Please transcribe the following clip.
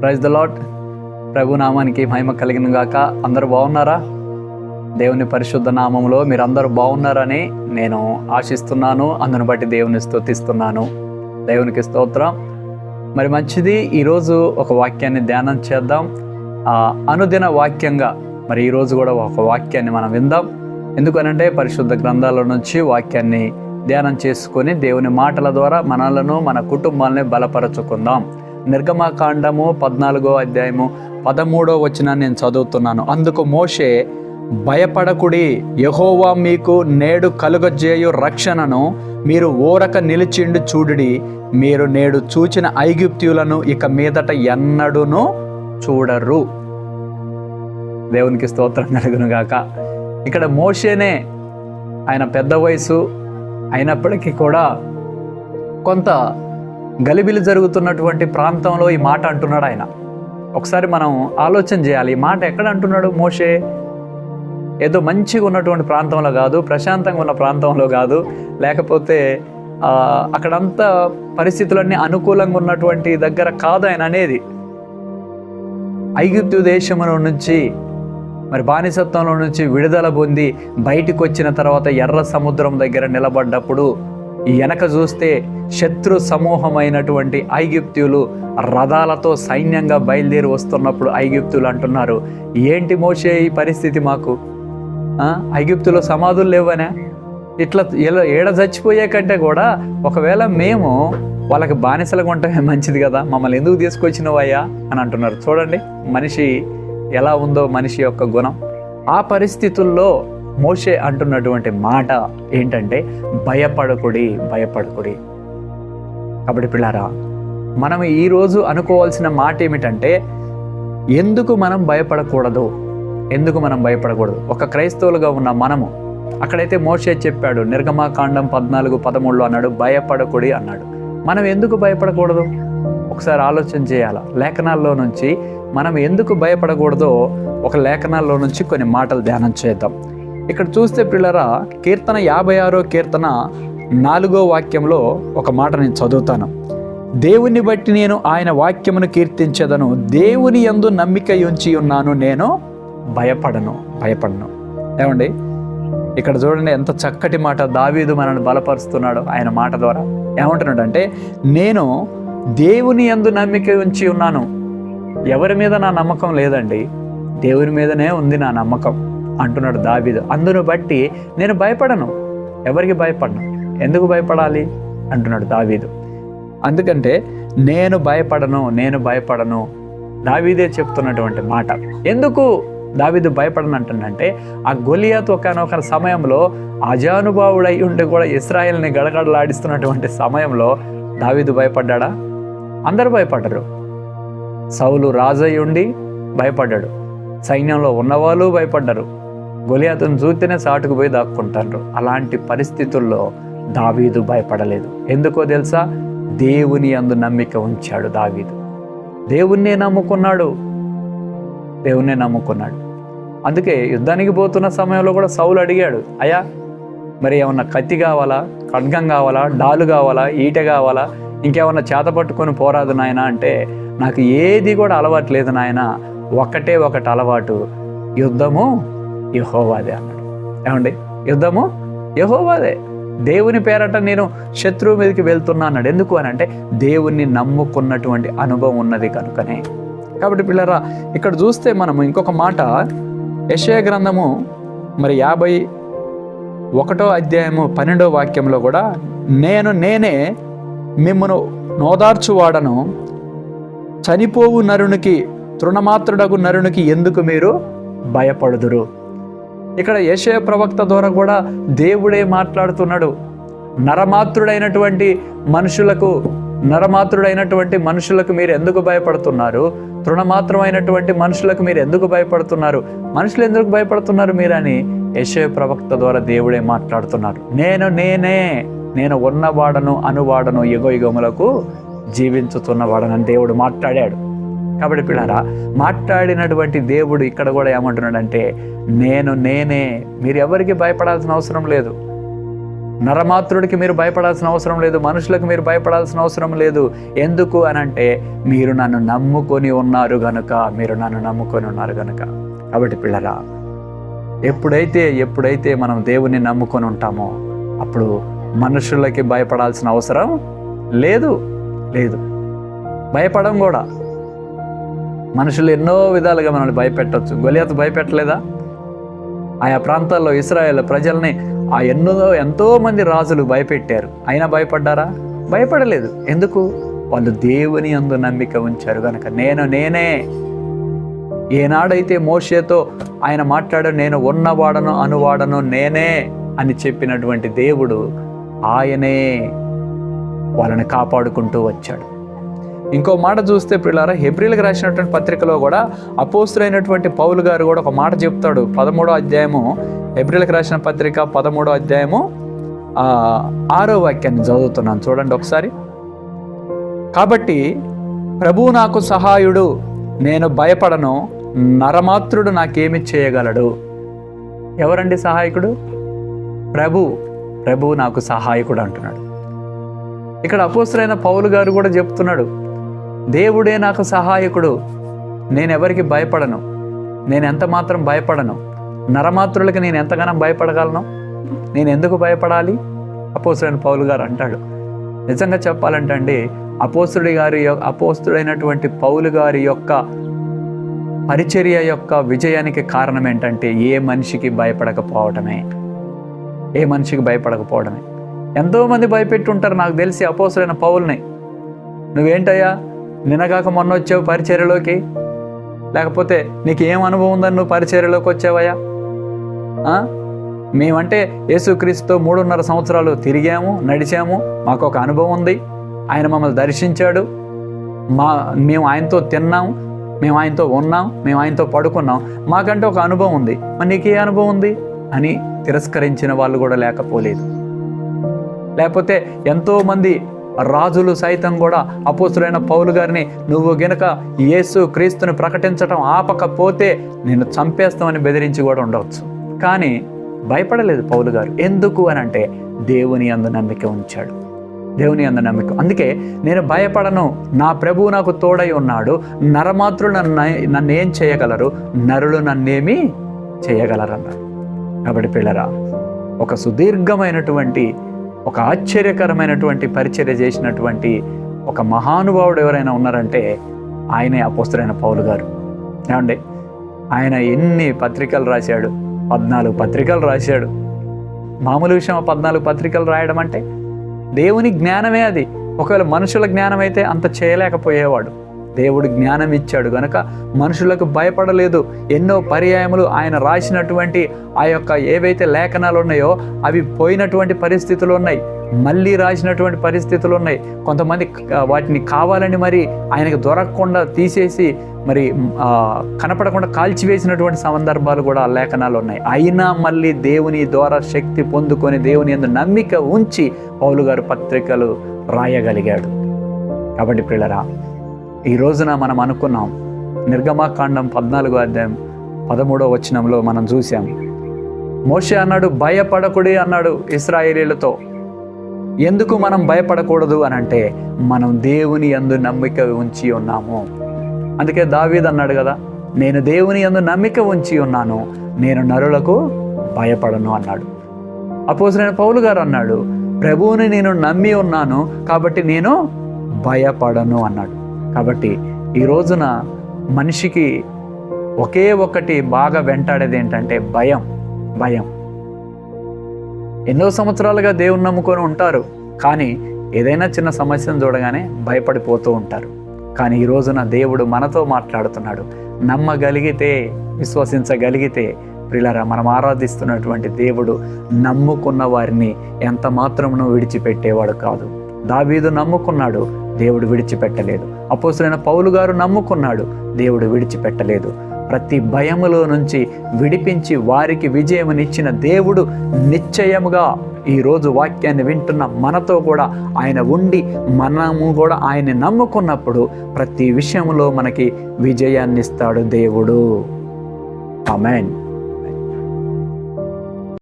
Praise the lot ప్రభు నామానికి మహిమ కలిగిన గాక. అందరూ బాగున్నారా? దేవుని పరిశుద్ధ నామంలో మీరందరూ బాగున్నారని నేను ఆశిస్తున్నాను. అందును బట్టి దేవుని స్తుతిస్తున్నాను. దేవునికి స్తోత్రం. మరి మంచిది ఈరోజు ఒక వాక్యాన్ని ధ్యానం చేద్దాం. అనుదిన వాక్యంగా మరి ఈరోజు కూడా ఒక వాక్యాన్ని మనం విందాం. ఎందుకనంటే పరిశుద్ధ గ్రంథాల నుంచి వాక్యాన్ని ధ్యానం చేసుకొని దేవుని మాటల ద్వారా మనలను మన కుటుంబాలని బలపరచుకుందాం. నిర్గమకాండము పద్నాలుగో అధ్యాయము పదమూడో వచ్చిన నేను చదువుతున్నాను. అందుకు మోషే భయపడకుడి యహోవా మీకు నేడు కలుగజేయు రక్షణను మీరు ఓరక నిలిచిండు చూడుడి. మీరు నేడు చూచిన ఐగుప్త్యులను ఇక మీదట ఎన్నడూనూ చూడరు. దేవునికి స్తోత్రం కలుగును గాక. ఇక్కడ మోషేనే ఆయన పెద్ద వయసు అయినప్పటికీ కూడా కొంత గలిబిలి జరుగుతున్నటువంటి ప్రాంతంలో ఈ మాట అంటున్నాడు ఆయన. ఒకసారి మనం ఆలోచన చేయాలి ఈ మాట ఎక్కడ అంటున్నాడు మోషే? ఏదో మంచిగా ఉన్నటువంటి ప్రాంతంలో కాదు ప్రశాంతంగా ఉన్న ప్రాంతంలో కాదు లేకపోతే అక్కడంతా పరిస్థితులన్నీ అనుకూలంగా ఉన్నటువంటి దగ్గర కాదు ఆయన అనేది. ఐగుప్తు దేశంలో నుంచి మరి బానిసత్వంలో నుంచి విడుదల పొంది బయటికి వచ్చిన తర్వాత ఎర్ర సముద్రం దగ్గర నిలబడ్డప్పుడు వెనక చూస్తే శత్రు సమూహమైనటువంటి ఐగుప్తులు రథాలతో సైన్యంగా బయలుదేరి వస్తున్నప్పుడు ఐగిప్తులు అంటున్నారు ఏంటి మోసే ఈ పరిస్థితి మాకు? ఐగిప్తులో ఐగుప్తులో సమాధులు లేవనే? ఇట్లా ఎలా ఏడ చచ్చిపోయే కంటే కూడా ఒకవేళ మేము వాళ్ళకి బానిసలుగా ఉండటమే మంచిది కదా మమ్మల్ని ఎందుకు తీసుకొచ్చినవయ్యా అని అంటున్నారు. చూడండి మనిషి ఎలా ఉందో మనిషి యొక్క గుణం. ఆ పరిస్థితుల్లో మోషే అంటున్నటువంటి మాట ఏంటంటే భయపడకుడి భయపడకుడి. కాబట్టి పిల్లారా మనం ఈరోజు అనుకోవాల్సిన మాట ఏమిటంటే ఎందుకు మనం భయపడకూడదు? ఎందుకు మనం భయపడకూడదు? ఒక క్రైస్తవులుగా ఉన్న మనము అక్కడైతే మోషే చెప్పాడు నిర్గమాకాండం పద్నాలుగు పదమూడులో అన్నాడు భయపడకుడి అన్నాడు. మనం ఎందుకు భయపడకూడదు? ఒకసారి ఆలోచన చేయాల? లేఖనాల్లో నుంచి మనం ఎందుకు భయపడకూడదో ఒక లేఖనాల్లో నుంచి కొన్ని మాటలు ధ్యానం చేద్దాం. ఇక్కడ చూస్తే పిల్లరా కీర్తన యాభై ఆరో కీర్తన నాలుగో వాక్యంలో ఒక మాట నేను చదువుతాను. దేవుని బట్టి నేను ఆయన వాక్యమును కీర్తించదను. దేవుని యందు నమ్మిక ఉంచి ఉన్నాను. నేను భయపడను. భయపడను. ఏమండి? ఇక్కడ చూడండి ఎంత చక్కటి మాట దావీదు మనల్ని బలపరుస్తున్నాడు ఆయన మాట ద్వారా. ఏమంటున్నాడు అంటే నేను దేవుని యందు నమ్మిక ఉంచి ఉన్నాను. ఎవరి మీద నా నమ్మకం లేదండి. దేవుని మీదనే ఉంది నా నమ్మకం. అంటున్నాడు దావీదు. అందును బట్టి నేను భయపడను. ఎవరికి భయపడను? ఎందుకు భయపడాలి? అంటున్నాడు దావీదు. అందుకంటే నేను భయపడను నేను భయపడను. దావీదే చెప్తున్నటువంటి మాట. ఎందుకు దావీదు భయపడను అంటుందంటే ఆ గొలియాత్ ఒకనొక సమయంలో అజానుభావుడై ఉండి కూడా ఇస్రాయల్ని గడగడలాడిస్తున్నటువంటి సమయంలో దావీదు భయపడ్డా అందరూ భయపడ్డరు. సౌలు రాజయ్యుండి భయపడ్డాడు. సైన్యంలో ఉన్నవాళ్ళు భయపడ్డారు. గొలియాతను చూస్తేనే సాటుకు పోయి దాక్కుంటారు అలాంటి పరిస్థితుల్లో దావీదు భయపడలేదు. ఎందుకో తెలుసా? దేవుని అందు నమ్మిక ఉంచాడు దావీదు. దేవుణ్ణే నమ్ముకున్నాడు. దేవుణ్ణే నమ్ముకున్నాడు. అందుకే యుద్ధానికి పోతున్న సమయంలో కూడా సౌలు అడిగాడు అయ్యా మరి ఏమన్నా కత్తి కావాలా? ఖడ్గం కావాలా? డాలు కావాలా? ఈట కావాలా? ఇంకేమన్నా చేత పట్టుకొని పోరాదు నాయన అంటే నాకు ఏది కూడా అలవాటు లేదు నాయన. ఒకటే ఒకటి అలవాటు. యుద్ధము యహోవాదే అన్నాడు. ఏమండి? యుద్ధము? యహోవాదే. దేవుని పేరట నేను శత్రువు మీదకి వెళ్తున్నా అన్నాడు. ఎందుకు అని అంటే దేవుణ్ణి నమ్ముకున్నటువంటి అనుభవం ఉన్నది కనుకనే. కాబట్టి పిల్లరా ఇక్కడ చూస్తే మనము ఇంకొక మాట. యశయ గ్రంథము మరి యాభై ఒకటో అధ్యాయము పన్నెండో వాక్యంలో కూడా నేను నేనే మిమ్మను నోదార్చువాడను. చనిపోవు నరునికి తృణమాత్రుడగు నరునికి ఎందుకు మీరు భయపడుదురు? ఇక్కడ యశయ ప్రవక్త ద్వారా కూడా దేవుడే మాట్లాడుతున్నాడు. నరమాత్రుడైనటువంటి మనుషులకు నరమాత్రుడైనటువంటి మనుషులకు మీరు ఎందుకు భయపడుతున్నారు? తృణమాత్రమైనటువంటి మనుషులకు మీరు ఎందుకు భయపడుతున్నారు? మనుషులు ఎందుకు భయపడుతున్నారు మీరని యశయ ప్రవక్త ద్వారా దేవుడే మాట్లాడుతున్నారు నేను నేనే నేను ఉన్నవాడను అనువాడను యుగ యుగములకు జీవించుతున్నవాడనని దేవుడు మాట్లాడాడు. కాబట్టి పిల్లరా మాట్లాడినటువంటి దేవుడు ఇక్కడ కూడా ఏమంటున్నాడంటే నేను నేనే మీరు ఎవరికి భయపడాల్సిన అవసరం లేదు. నరమాత్రుడికి మీరు భయపడాల్సిన అవసరం లేదు మనుషులకు మీరు భయపడాల్సిన అవసరం లేదు. ఎందుకు అని అంటే మీరు నన్ను నమ్ముకొని ఉన్నారు గనుక మీరు నన్ను నమ్ముకొని ఉన్నారు గనుక. కాబట్టి పిల్లరా ఎప్పుడైతే ఎప్పుడైతే మనం దేవుని నమ్ముకొని ఉంటామో అప్పుడు మనుషులకి భయపడాల్సిన అవసరం లేదు. లేదు. భయపడం కూడా. మనుషులు ఎన్నో విధాలుగా మనల్ని భయపెట్టవచ్చు గొలియాత్ భయపెట్టలేదా? ఆయా ప్రాంతాల్లో ఇస్రాయేల్ ప్రజల్ని ఆ ఎన్నో ఎంతో మంది రాజులు భయపెట్టారు. అయినా భయపడ్డారా? భయపడలేదు. ఎందుకు? వాళ్ళు దేవుని అందు నమ్మిక ఉంచారు కనుక నేను నేనే. ఏనాడైతే మోషేతో ఆయన మాట్లాడో నేను ఉన్నవాడను అనువాడను నేనే అని చెప్పినటువంటి దేవుడు ఆయనే వాళ్ళని కాపాడుకుంటూ వచ్చాడు. ఇంకో మాట చూస్తే పిల్లారా హెబ్రిల్కి రాసినటువంటి పత్రికలో కూడా అపోస్తులైనటువంటి పౌలు గారు కూడా ఒక మాట చెప్తాడు. పదమూడో అధ్యాయము హెబ్రిల్కి రాసిన పత్రిక పదమూడో అధ్యాయము ఆరో వాక్యాన్ని చదువుతున్నాను. చూడండి ఒకసారి. కాబట్టి ప్రభు నాకు సహాయుడు నేను భయపడను నరమాత్రుడు నాకేమి చేయగలడు? ఎవరండి సహాయకుడు? ప్రభు ప్రభు నాకు సహాయకుడు అంటున్నాడు. ఇక్కడ అపోసరైన పౌలు గారు కూడా చెప్తున్నాడు. దేవుడే నాకు సహాయకుడు. నేను ఎవరికి భయపడను? నేను ఎంత మాత్రం భయపడను? నరమాత్రులకి నేను ఎంతగానో భయపడగలను? నేను ఎందుకు భయపడాలి? అపోసుడైన పౌలు గారు అంటాడు. నిజంగా చెప్పాలంటే అండి అపోస్తుడి గారి అపోస్తుడైనటువంటి పౌలు గారి యొక్క పరిచర్య యొక్క విజయానికి కారణం ఏంటంటే ఏ మనిషికి భయపడకపోవటమే ఏ మనిషికి భయపడకపోవడమే. ఎంతోమంది భయపెట్టి ఉంటారు నాకు తెలిసి అపోసుడైన పౌల్ని. నువ్వేంటయ్యా? నినగాక మొన్న వచ్చావు పరిచర్యలోకి? లేకపోతే నీకు ఏం అనుభవం ఉందని నువ్వు పరిచర్యలోకి వచ్చావయ్యా? మేమంటే యేసుక్రీస్తుతో మూడున్నర సంవత్సరాలు తిరిగాము నడిచాము మాకు ఒక అనుభవం ఉంది. ఆయన మమ్మల్ని దర్శించాడు. మా మేము ఆయనతో తిన్నాం మేము ఆయనతో ఉన్నాం మేము ఆయనతో పడుకున్నాం. మాకంటే ఒక అనుభవం ఉంది. మరి నీకు ఏ అనుభవం ఉంది? అని తిరస్కరించిన వాళ్ళు కూడా లేకపోలేదు. లేకపోతే ఎంతోమంది రాజులు సైతం కూడా అపోసులైన పౌలు గారిని నువ్వు గనక యేసు క్రీస్తుని ప్రకటించటం ఆపకపోతే నేను చంపేస్తామని బెదిరించి కూడా ఉండవచ్చు. కానీ భయపడలేదు పౌలు గారు. ఎందుకు అని అంటే దేవుని అందు నమ్మిక ఉంచాడు. దేవుని అందు నమ్మిక. అందుకే నేను భయపడను. నా ప్రభువు నాకు తోడై ఉన్నాడు. నరమాత్రులు నన్ను నన్ను ఏం చేయగలరు? నరులు నన్నేమి చేయగలరన్నారు. కాబట్టి పిల్లరా ఒక సుదీర్ఘమైనటువంటి ఒక ఆశ్చర్యకరమైనటువంటి పరిచర్య చేసినటువంటి ఒక మహానుభావుడు ఎవరైనా ఉన్నారంటే ఆయనే అపోస్తులైన పౌలు గారు. ఏమండి? ఆయన ఎన్ని పత్రికలు రాశాడు? పద్నాలుగు పత్రికలు రాశాడు. మామూలు విషయం పద్నాలుగు పత్రికలు రాయడం అంటే దేవుని జ్ఞానమే అది. ఒకవేళ మనుషుల జ్ఞానం అయితే అంత చేయలేకపోయేవాడు. దేవుడు జ్ఞానం ఇచ్చాడు గనక మనుషులకు భయపడలేదు. ఎన్నో పర్యాయములు ఆయన రాసినటువంటి ఆ యొక్క ఏవైతే లేఖనాలు ఉన్నాయో అవి పోయినటువంటి పరిస్థితులు ఉన్నాయి. మళ్ళీ రాసినటువంటి పరిస్థితులు ఉన్నాయి. కొంతమంది వాటిని కావాలని మరి ఆయనకు దొరకకుండా తీసేసి మరి కనపడకుండా కాల్చివేసినటువంటి సందర్భాలు కూడా ఆ లేఖనాలు ఉన్నాయి. అయినా మళ్ళీ దేవుని ద్వారా శక్తి పొందుకొని దేవుని ఎందు నమ్మిక ఉంచి పౌలు గారు పత్రికలు రాయగలిగాడు. కాబట్టి పిల్లరా ఈ రోజున మనం అనుకున్నాం. నిర్గమాకాండం పద్నాలుగో అధ్యాయం పదమూడో వచనంలో మనం చూసాం మోషే అన్నాడు భయపడకుడి అన్నాడు ఇస్రాయేలీలతో. ఎందుకు మనం భయపడకూడదు? అని అంటే మనం దేవుని యందు నమ్మిక ఉంచి ఉన్నాము. అందుకే దావీద్ అన్నాడు కదా నేను దేవుని యందు నమ్మిక ఉంచి ఉన్నాను నేను నరులకు భయపడను అన్నాడు. అపోజరైన పౌలు గారు అన్నాడు ప్రభువుని నేను నమ్మి ఉన్నాను కాబట్టి నేను భయపడను అన్నాడు. కాబట్టి ఈ రోజున మనిషికి ఒకే ఒకటి బాగా వెంటాడేది ఏంటంటే భయం భయం. ఎన్నో సంవత్సరాలుగా దేవుని నమ్ముకొని ఉంటారు కానీ ఏదైనా చిన్న సమస్యను చూడగానే భయపడిపోతూ ఉంటారు. కానీ ఈ రోజున దేవుడు మనతో మాట్లాడుతున్నాడు. నమ్మగలిగితే విశ్వసించగలిగితే ప్రిలరా మనం ఆరాధిస్తున్నటువంటి దేవుడు నమ్ముకున్న వారిని ఎంత మాత్రమును విడిచిపెట్టేవాడు కాదు. దావీదు నమ్ముకున్నాడు దేవుడు విడిచిపెట్టలేదు. అపోసులైన పౌలు గారు నమ్ముకున్నాడు. దేవుడు విడిచిపెట్టలేదు. ప్రతి భయములో నుంచి విడిపించి వారికి విజయమునిచ్చిన దేవుడు నిశ్చయముగా ఈరోజు వాక్యాన్ని వింటున్న మనతో కూడా ఆయన ఉండి మనము కూడా ఆయన్ని నమ్ముకున్నప్పుడు ప్రతి విషయంలో మనకి విజయాన్ని ఇస్తాడు దేవుడు. అమెన్